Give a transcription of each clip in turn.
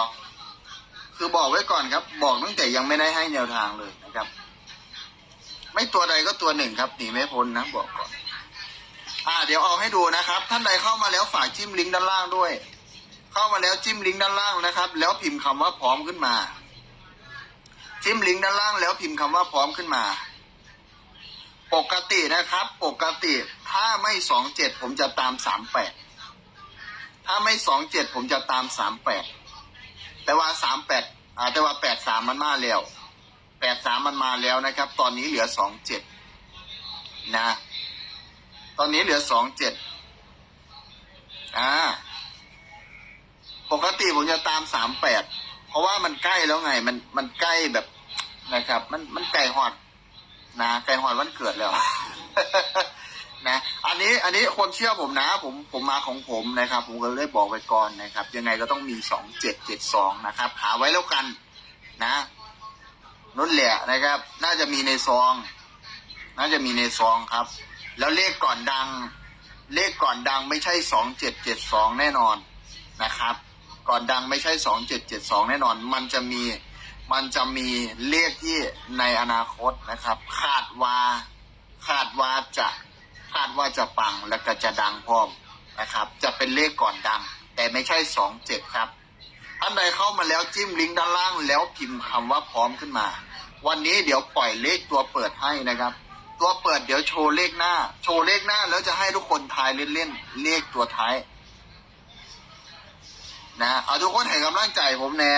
อคือบอกไว้ก่อนครับ บอกตั้งแต่ยังไม่ได้ให้แนวทางเลยนะครับ ไม่ตัวใดก็ตัวหนึ่งครับหนีไม่พ้นนะบอกก่อน อ่า เดี๋ยวเอาให้ดูนะครับ ท่านใดเข้ามาแล้วฝากจิ้มลิงก์ด้านล่างด้วย เข้ามาแล้วจิ้มลิงก์ด้านล่างนะครับ แล้วพิมพ์คำว่าพร้อมขึ้นมา จิ้มลิงก์ด้านล่างแล้วพิมพ์คำว่าพร้อมขึ้นมา ปกตินะครับ ปกติถ้าไม่สองเจ็ดผมจะตามสามแปดถ้าไม่สองเจ็ดผมจะตามสามแปด แต่ว่าสามแปดอ่าแต่ว่าแปดสามมันมาแล้วแปดสามมันมาแล้วนะครับ ตอนนี้เหลือสองเจ็ดนะ ตอนนี้เหลือสองเจ็ดอ่าปกติผมจะตามสามแปดเพราะว่ามันใกล้แล้วไง มันมันใกล้แบบนะครับ มันมันไก่หอดนะไก่หอดวันเกิดแล้ว นะอันนี้อันนี้คนเชื่อผมนะ ผมผมมาของผมนะครับ ผมก็เลยบอกไว้ก่อนนะครับ ยังไงก็ต้องมีสองเจ็ดเจ็ดสองนะครับ หาไว้แล้วกันนะนุ่นแหละนะครับ น่าจะมีในซอง น่าจะมีในซองครับ แล้วเลขก่อนดัง เลขก่อนดังไม่ใช่สองเจ็ดเจ็ดสองแน่นอนนะครับ ก่อนดังไม่ใช่สองเจ็ดเจ็ดสองแน่นอน มันจะมีมันจะมีเลขที่ในอนาคตนะครับคาดว่าคาดว่าจะ คาดว่าจะปังและก็จะดังพร้อมนะครับ จะเป็นเลขก่อนดัง แต่ไม่ใช่สองเจ็ดครับท่านใดเข้ามาแล้วจิ้มลิงก์ด้านล่างแล้วพิมพ์คำว่าพร้อมขึ้นมา วันนี้เดี๋ยวปล่อยเลขตัวเปิดให้นะครับ ตัวเปิดเดี๋ยวโชว์เลขหน้า โชว์เลขหน้าแล้วจะให้ทุกคนทายเล่นๆเลขตัวท้ายนะเอาทุกคนให้กำลังใจผมแน่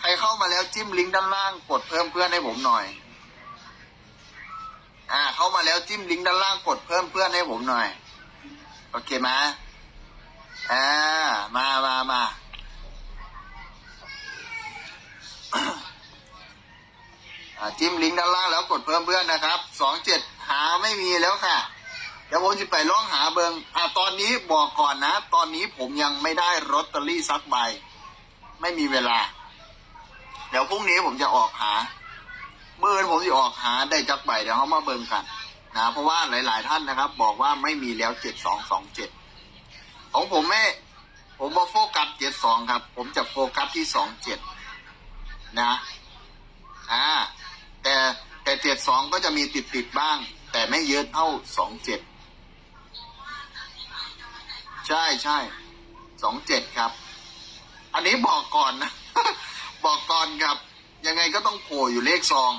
ใครเข้ามาแล้วจิ้มลิงก์ด้านล่างกดเพิ่มเพื่อนให้ผมหน่อย อ่า เข้ามาแล้วจิ้มลิงก์ด้านล่างกดเพิ่มเพื่อนให้ผมหน่อย โอเคไหมอ่า มามามาอ่าจิ้มลิงก์ด้านล่างแล้วกดเพิ่มเพื่อนนะครับสองเจ็ดหาไม่มีแล้วค่ะ เดี๋ยวผมจะไปล่องหาเบิงอ่าตอนนี้บอกก่อนนะ ตอนนี้ผมยังไม่ได้ลอตเตอรี่สักใบ ไม่มีเวลา เดี๋ยวพรุ่งนี้ผมจะออกหา เมื่อผมจะออกหาได้จักใบเดี๋ยวเขามาเบิ่งกันนะเพราะว่าหลาย ๆ ท่านนะครับ บอกว่าไม่มีแล้วเจ็ดสองสองเจ็ดของผมไม่ผมมาโฟกัสเจ็ดสองครับ ผมจะโฟกัสที่สองเจ็ดนะอ่าแต่แต่เจ็ดสองก็จะมีติดติดบ้าง แต่ไม่เยอะเท่าสองเจ็ดใช่ใช่สองเจ็ดครับ อันนี้บอกก่อนนะ บอกก่อนครับ ยังไงก็ต้องโผล่อยู่เลขซอง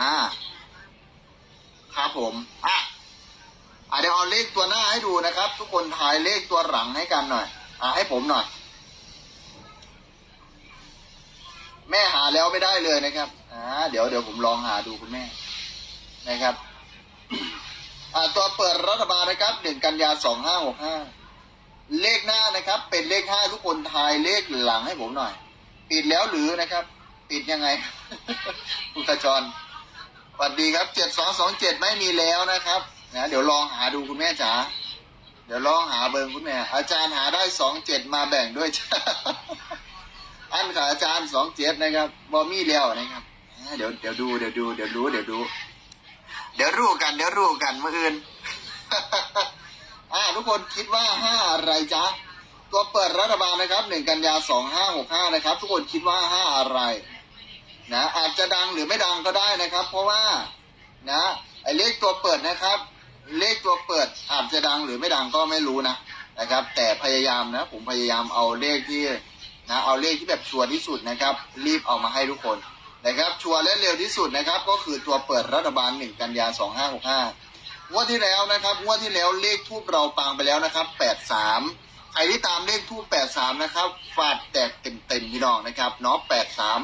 อ่า ครับผม อะอะเดี๋ยวเอาเลขตัวหน้าให้ดูนะครับ ทุกคนถ่ายเลขตัวหลังให้กันหน่อย อ่าให้ผมหน่อย แม่หาแล้วไม่ได้เลยนะครับ อ่า เดี๋ยวเดี๋ยวผมลองหาดูคุณแม่ นะครับอ่าตัวเปิดรัฐบาลนะครับหนึ่งกันยาสองห้าหกห้าเลขหน้านะครับ เป็นเลขห้าทุกคนทายเลขหลังให้ผมหน่อย ปิดแล้วหรือนะครับ ปิดยังไง คุณขจรสวัสดีครับเจ็ดสองสองเจ็ดไม่มีแล้วนะครับนะเดี๋ยวลองหาดูคุณแม่จ๋าเดี๋ยวลองหาเบอร์คุณแม่ อาจารย์หาได้สองเจ็ดมาแบ่งด้วยจ้าอันค่ะอาจารย์สองเจ็ดนะครับบอมี่แล้วนะครับเดี๋ยวเดี๋ยวดูเดี๋ยวดูเดี๋ยวรู้เดี๋ยวดู เดี๋ยวรู้กัน เดี๋ยวรู้กันเมื่ออื่นอ่าทุกคนคิดว่าห้าอะไรจ๊ะ ตัวเปิดรัฐบาลนะครับหนึ่งกันยาสองห้าหกห้านะครับ ทุกคนคิดว่าห้าอะไรนะอาจจะดังหรือไม่ดังก็ได้นะครับ เพราะว่านะไอเลขตัวเปิดนะครับ เลขตัวเปิดอาจจะดังหรือไม่ดังก็ไม่รู้นะนะครับ แต่พยายามนะ ผมพยายามเอาเลขที่นะเอาเลขที่แบบชัวร์ที่สุดนะครับ รีบเอามาให้ทุกคนนะครับ ชัวร์และเร็วที่สุดนะครับ ก็คือตัวเปิดรัฐบาลหนึ่งกันยาสองห้าหกห้างวดที่แล้วนะครับงวดที่แล้วเลขทูบเราปังไปแล้วนะครับแปดสาม ใครที่ตามเลขทูบแปดสามนะครับฟาดแตกเต็มเต็มๆพี่น้องนะครับเนาะแปดสาม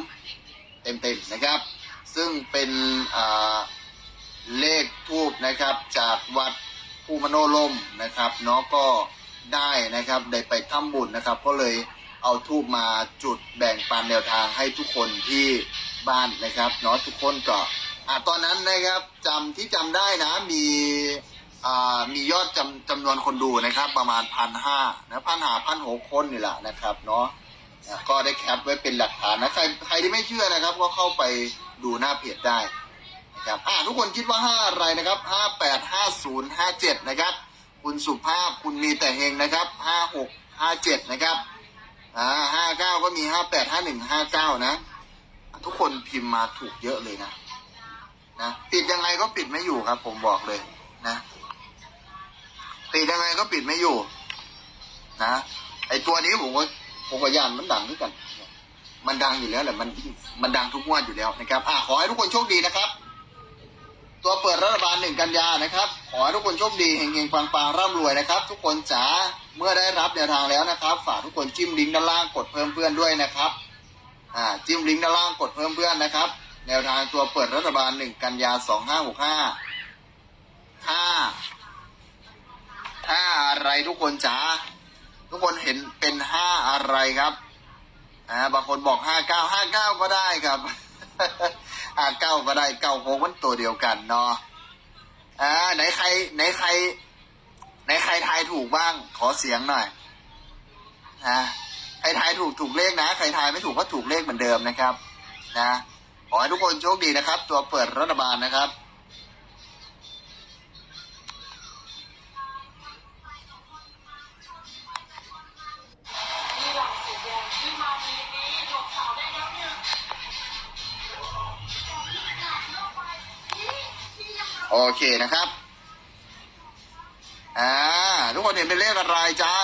เต็มเต็มๆนะครับ ซึ่งเป็นเลขทูบนะครับ จากวัดภูมโนลมนะครับเนาะก็ได้นะครับได้ไปทำบุญนะครับ ก็เลยเอาทูบมาจุดแบ่งปันแนวทางให้ทุกคนที่บ้านนะครับเนาะทุกคนก็อ่าตอนนั้นนะครับจำที่จำได้นะมี มียอดจำจำนวนคนดูนะครับ ประมาณพันห้านะพันหาพันหกคนนี่แหละนะครับเนาะก็ได้แคปไว้เป็นหลักฐานนะใครใครที่ไม่เชื่อนะครับ ก็เข้าไปดูหน้าเพจได้นะครับอ่าทุกคนคิดว่าห้าอะไรนะครับห้าแปดห้าศูนย์ห้าเจ็ดนะครับ คุณสุภาพคุณมีแต่เฮงนะครับห้าหกห้าเจ็ดนะครับอ่าห้าเก้าก็มีห้าแปดห้าหนึ่งห้าเก้านะ ทุกคนพิมพ์มาถูกเยอะเลยนะนะปิดยังไงก็ปิดไม่อยู่ครับ ผมบอกเลยนะ ปิดยังไงก็ปิดไม่อยู่ นะไอตัวนี้ผมก็ผมก็ยันมันดังด้วยกัน มันดังอยู่แล้วแหละมันมันดังทุกงวดอยู่แล้วนะครับอ่าขอให้ทุกคนโชคดีนะครับ ตัวเปิดรัฐบาลหนึ่งกันยานะครับ ขอให้ทุกคนโชคดีเฮงๆปังๆร่ำรวยนะครับ ทุกคนจ๋าเมื่อได้รับแนวทางแล้วนะครับ ฝากทุกคนจิ้มลิงก์ด้านล่างกดเพิ่มเพื่อนด้วยนะครับอ่าจิ้มลิงก์ด้านล่างกดเพิ่มเพื่อนนะครับ แนวทางตัวเปิดรัฐบาลหนึ่งกันยาสองห้าหกห้า อะไรทุกคนจ๋าทุกคนเห็นเป็นห้าอะไรครับอ่าบางคนบอกห้าเก้าห้าเก้าก็ได้ครับห้าเก้าก็ได้เก้าโคงมันตัวเดียวกันเนาะอ่าไหนใครไหนใครไหนใครทายถูกบ้าง ขอเสียงหน่อยนะใครทายถูกถูกเลขนะ ใครทายไม่ถูกก็ถูกเลขเหมือนเดิมนะครับ นะขอให้ทุกคนโชคดีนะครับ ตัวเปิดรัฐบาลนะครับ เคนะครับ อ่า ทุกคนเห็นเป็นเลขอะไรจ๊ะ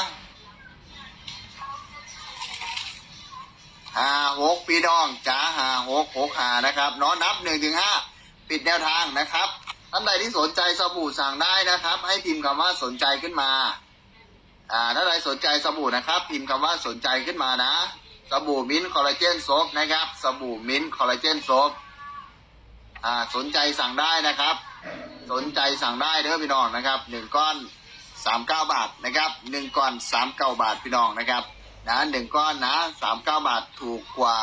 ห้าหกปีดองจ้าห้าหกหกหานะครับเน้อนับหนึ่งถึงห้าปิดแนวทางนะครับท่านใดที่สนใจสบู่สั่งได้นะครับ ให้พิมพ์คำว่าสนใจขึ้นมา อ่าถ้านใดสนใจสบู่นะครับ พิมพ์คำว่าสนใจขึ้นมานะ สบู่มิ้นท์คอลลาเจนโซฟนะครับ สบู่มิ้นท์คอลลาเจนโซฟอ่าสนใจสั่งได้นะครับ สนใจสั่งได้เด้อพี่น้องนะครับหนึ่งก้อนสามเก้าบาทนะครับหนึ่งก้อนสามเก้าบาทพี่น้องนะครับนะหนึ่งก้อนนะสามเก้าบาทถูกกว่า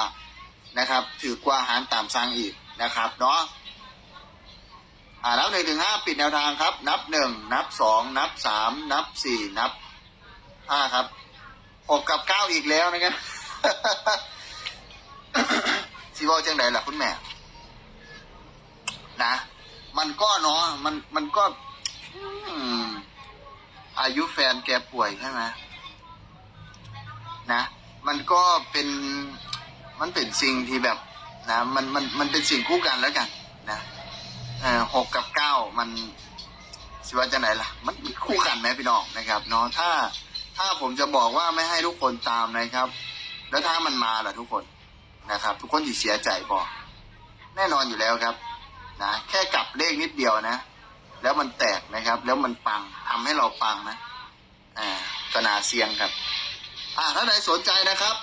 นะครับถือกว่าอาหารตามสั่งอีกนะครับเนาะอ่านับหนึ่งถึงห้าปิดแนวทางครับ นับหนึ่งนับสองนับสามนับสี่นับห้าครับหกกับเก้าอีกแล้วนะครับสิบอกจังไดล่ะคุณแม่ นะ มันก็เนาะมันมันก็อายุแฟนแกป่วยใช่ไหมนะ มันก็เป็นมันเป็นสิ่งที่แบบนะมันมันมันเป็นสิ่งคู่กันแล้วกัน นะหกกับเก้ามันสิว่าจะไหนล่ะ มันมันคู่กันไหมพี่น้องนะครับเนาะถ้าถ้าผมจะบอกว่าไม่ให้ทุกคนตามนะครับ แล้วถ้ามันมาล่ะทุกคนนะครับ ทุกคนที่เสียใจบอก แน่นอนอยู่แล้วครับ นะแค่กลับเลขนิดเดียวนะ แล้วมันแตกนะครับ แล้วมันปังทำให้เราปังนะอ่าก็นาเสียงครับ อ่าถ้าใครสนใจนะครับ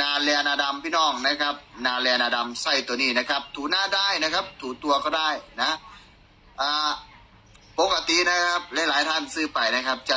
นาแลนาดำพี่น้องนะครับ นาแลนาดำไส้ตัวนี้นะครับ ถูหน้าได้นะครับ ถูตัวก็ได้นะอ่าปกตินะครับ หลายๆท่านซื้อไปนะครับจะ